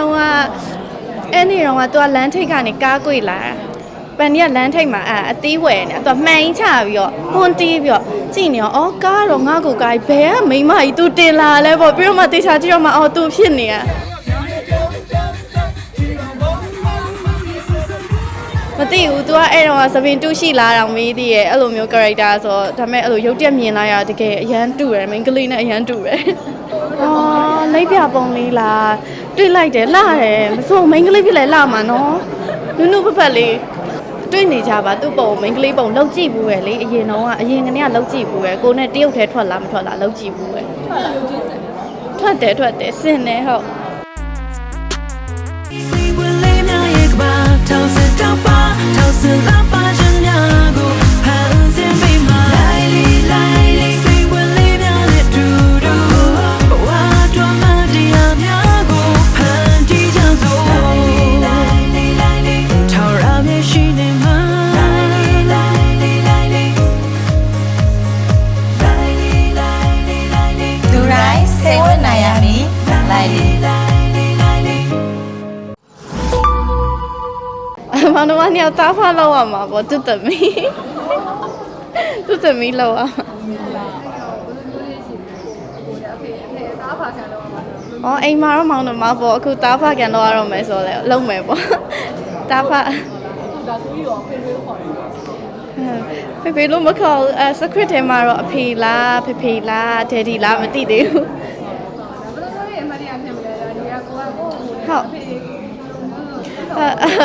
တော့ကအဲ့နေ့တော့ကသူကလမ်းထိပ်ကနေကားကွေလာတာပန်ကြီးကလမ်းထိပ်မှာအအသီးဝယ်နေသူကမှန်ကြီးချပြီးတော့ဟွန်းတီးပြီးတော့ကြည့်နေရောအော်ကားတော့ငါ့ကိုကားဘယ်ကမိန်းမကြီး तू တင်လာလဲပေါ့ပြီးတော့မှတေချာကြည့်တော့မှအော် तू ဖြစ်နေရမသိဘူး तू ကအဲ့တော့ကသပင်တူးရှိလာတော့မေးသေးရဲ့အဲ့လိုမျိုး character ဆိုတော့ဒါပေမဲ့အဲ့လိုရုပ်တက်မြင်လာရတကယ်အရန်တူတယ် main ကလေးနဲ့အရန်တူတယ် အော် လိပ်ပြပုံလေးလားတွေ့လိုက်တယ်လှတယ်မစိုး main ကလေးဖြစ်လဲလှမှာနော်နုနုဖက်ဖက်လေးတွေ့နေကြပါသူ့ပုံ main ကလေးပုံလောက်ကြည့်ဘူးပဲလေအရင်တော့ကအရင်ကနေ့ကလောက်ကြည့်ဘူးပဲကိုနဲ့တရုတ်ထဲထွက်လာမထွက်လာလောက်ကြည့်ဘူးပဲထွက်တယ်ထွက်တယ်စင်တယ်ဟုတ် မောင်နှမနှစ်ယောက်သားဖားလောက်ရမှာပေါ့သူ့သမီးသူ့သမီးလောက်ရမှာအော်အိမ်မှာတော့မောင်နှမပေါ့အခုသားဖားကန်တော့ရတော့မယ်ဆိုတော့လေလုံးမယ်ပေါ့သားဖားဖေဖေလို့မခေါ်ဘူးအဲ secret ထဲမှာတော့အဖေလားဖေဖေလားဒယ်ဒီလားမသိသေးဘူးဟုတ် အ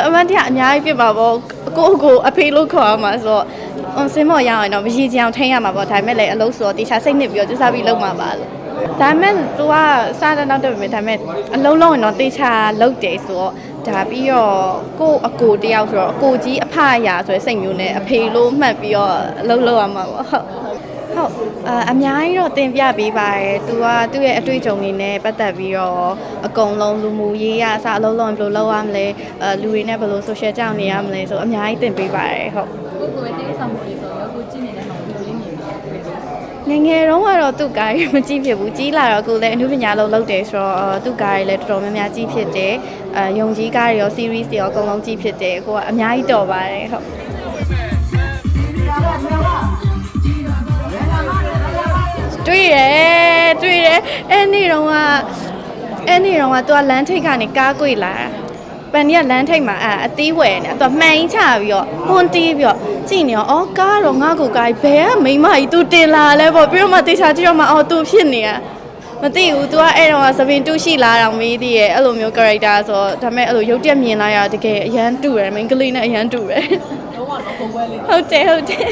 အမန်တရားအများကြီးပြပါပေါ့ကိုယ့်ကိုယ်အဖေလို့ခေါ်ရမှာဆိုတော့အင်းစင်မော်ရအောင်တော့မရည်ကြအောင်ထိန်းရမှာပေါ့ဒါပေမဲ့လည်းအလုပ်ဆိုတော့တေချာစိတ်နှစ်ပြီးတော့ကြိုးစားပြီးလုပ်မှာပါလို့ဒါပေမဲ့ तू ကစားတဲ့နောက်တော့ပဲဒါပေမဲ့အလုံးလုံးရင်တော့တေချာလုပ်တယ်ဆိုတော့ဒါပြီးတော့ကိုယ့်အကိုတယောက်ဆိုတော့အကိုကြီးအဖအရာဆိုတဲ့စိတ်မျိုးနဲ့အဖေလို့မှတ်ပြီးတော့အလုပ်လုပ်ရမှာပေါ့ဟုတ် ဟုတ်အာအများကြီးတော့တင်ပြပေးပါတယ်။ तू ကသူ့ရဲ့အတွေ့အကြုံတွေနဲ့ပတ်သက်ပြီးတော့အကုန်လုံးလူမှုရေးရအစအလုံးလုံးဘယ်လိုလုပ်ရမလဲအဲလူတွေနဲ့ဘယ်လို social ကြောင်နေရမလဲဆိုအများကြီးတင်ပေးပါတယ်ဟုတ်ကိုကိုရဲ့တိကျဆောင်မှုလေးဆိုတော့ကိုကြည့်နေတဲ့မှာမျိုးလေးမြင်တယ်ငယ်ငယ်တုန်းကတော့သူ့ကားကြီးမကြည့်ဖြစ်ဘူးကြီးလာတော့ကိုယ်လည်းအမှုပညာလုံးလုပ်တယ်ဆိုတော့အာသူ့ကားကြီးလည်းတော်တော်များများကြည့်ဖြစ်တယ်အဲယုံကြီးကားတွေရော series တွေရောအကုန်လုံးကြည့်ဖြစ်တယ်ကိုကအများကြီးတော်ပါတယ်ဟုတ် တွေ့တယ်တွေ့တယ်အဲ့နေ့တော့ကအဲ့နေ့တော့ကသူကလမ်းထိပ်ကနေကားကွေလာတာပန်ကြီးကလမ်းထိပ်မှာအအသီးဝယ်နေသူကမှန်ကြီးချပြီးတော့ဟွန်းတီးပြီးတော့ကြည့်နေရောအော်ကားတော့ငါ့ကိုကားဘယ်ကမိန်းမကြီး तू တင်လာလဲပေါ့ပြီးတော့မှတေချာကြည့်တော့မှအော် तू ဖြစ်နေရမသိဘူး तू ကအဲ့တော့ကသပင်တူးရှိလာတော့မေးသေးရဲ့အဲ့လိုမျိုး character ဆိုတော့ဒါပေမဲ့အဲ့လိုရုပ်တက်မြင်လာရတကယ်အရန်တူတယ် main ကလေးနဲ့အရန်တူတယ် တော့ကတော့ပုံပွဲလေး ဟုတ်တယ်ဟုတ်တယ်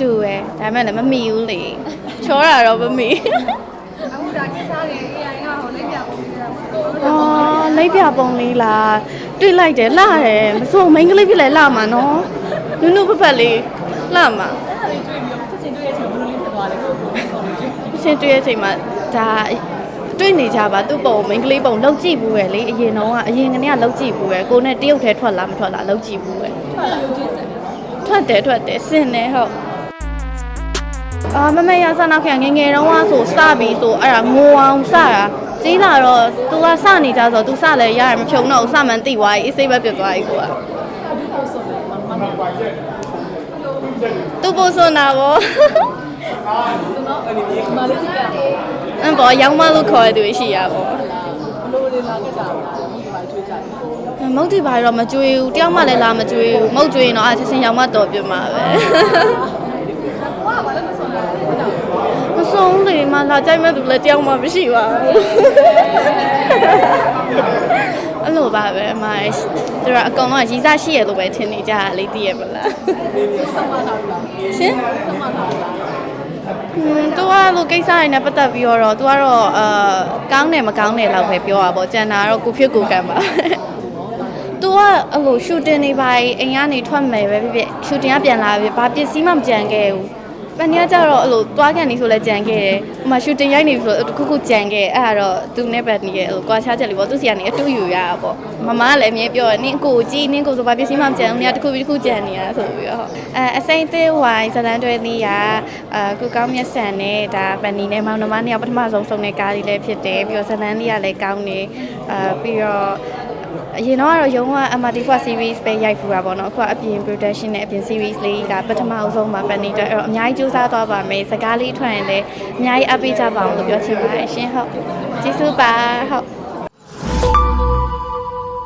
တူရယ်ဒါပေမဲ့လည်းမမီဘူးလေချောတာတော့မမီအခုဒါကိစ္စတွေ AI ကဟိုလိပ်ပြပုံပြတာပေါ့အော်လိပ်ပြပုံလေးလားတွေ့လိုက်တယ်လှတယ်မစိုး main ကလေးဖြစ်လဲလှမှာနော်နုနုဖက်ဖက်လေးလှမှာအဲ့ဒါလေးတွေ့ပြီးတော့ချက်ချင်းတွေ့ရချင်ဘယ်လိုလေးဖြစ်သွားလဲကိုကိုကိုလေးအရှင်တွေ့ရဲ့အချိန်မှာဒါတွေ့နေကြပါသူ့ပုံ main ကလေးပုံလောက်ကြည့်ဘူးပဲလေအရင်တော့ကအရင်ကနေ့ကလောက်ကြည့်ဘူးပဲကိုနဲ့တရုတ်ထဲထွက်လာမထွက်လာလောက်ကြည့်ဘူးပဲထွက်လာရုပ်ချင်းစင်တယ်နော်ထွက်တယ်ထွက်တယ်စင်တယ်ဟုတ် အာမမရဆနောက်ခင်ငယ်ငယ်တုန်းကဆိုစပြီးဆိုအဲ့ဒါငိုအောင်စတာကြီးလာတော့ तू ကစနေကြဆို तू စလဲရတယ်မဖြုံတော့ဘူးစမှန်သိသွားပြီအစိမ့်ပဲပြတ်သွားပြီကိုကအခုကိုဆိုတယ်မမနဲ့ဆိုသူ့ပို့စွန်တာဗောတော့ဒီမလေးစကအင်းဗောရောင်းမလို့ခေါ်ရသူရှိရဗောဘလို့လေးလာကြတာဒီမှာတွေ့ကြတယ်မုတ်တီပါတော့မကြွေးဘူးတယောက်မှလည်းလာမကြွေးဘူးမုတ်ကြွေးရင်တော့အချက်ချင်းရောင်းမတော်ပြမှာပဲ ကိုကဘာလဲမဆိုတော့ဟုတ်တယ် မဆုံးလေမလာကြိုက်မဲ့သူလည်းတယောက်မှမရှိပါဘူးအဲ့လိုပါပဲမိုင်းသူတို့အကောင်လုံးကရီးစားရှိရလို့ပဲထင်နေကြတာလေသိရမလားဆက်မထားဘူးလားရှင်ဆက်မထားဘူးလားဟွန်းသူကလိုကိစ္စတွေနဲ့ပတ်သက်ပြီးတော့သူကတော့အာကောင်းတယ်မကောင်းတယ်လောက်ပဲပြောတာပေါ့ကျန်တာကတော့ကိုဖြစ်ကိုကံပါသူကအဲ့လို shooting နေပါအိမ်ကနေထွက်မယ်ပဲဖြစ်ဖြစ် shooting ကပြန်လာပြီဘာပစ္စည်းမှမကြံခဲ့ဘူး ပန်နီကကြတော့အဲ့လိုသွားကန်နေဆိုလဲကြံခဲ့တယ်ဟိုမှာ shooting ရိုက်နေပြီဆိုတော့တစ်ခုခုကြံခဲ့အဲ့ဒါတော့သူနဲ့ပန်နီရဲ့အဲ့လိုကွာခြားချက်လေးပေါ့သူစီကနေအတူယူရတာပေါ့မမကလည်းအမြဲပြောတယ်နင်းကိုကြည့်နင်းကိုဆိုဘာပစ္စည်းမှမကြံဘူးများတစ်ခုပြီးတစ်ခုကြံနေရဆိုပြီးတော့အဲအစိမ့်သေးဝိုင်းဇလန်တွဲသီးကအာကုကောင်းမျက်စံနဲ့ဒါပန်နီနဲ့မောင်နှမနှစ်ယောက်ပထမဆုံးဆုံးတဲ့ကားလေးလည်းဖြစ်တယ်ပြီးတော့ဇလန်လေးကလည်းကောင်းနေအာပြီးတော့ အရင်တော့ကတော့ရုံးက MRT4 series ပဲရိုက်ဖူးတာပေါ့နော်အခုကအပြင် production နဲ့အပြင် series လေးဒါပထမအဆုံးမှာပန်နေတော့အဲ့တော့အများကြီးစူးစမ်းသွားပါမယ်စကားလေးထွက်ရင်လည်းအများကြီးအပ်ပေးကြပါအောင်လို့ပြောချင်ပါတယ်ရှင်ဟုတ်ကျေးဇူးပါဟုတ်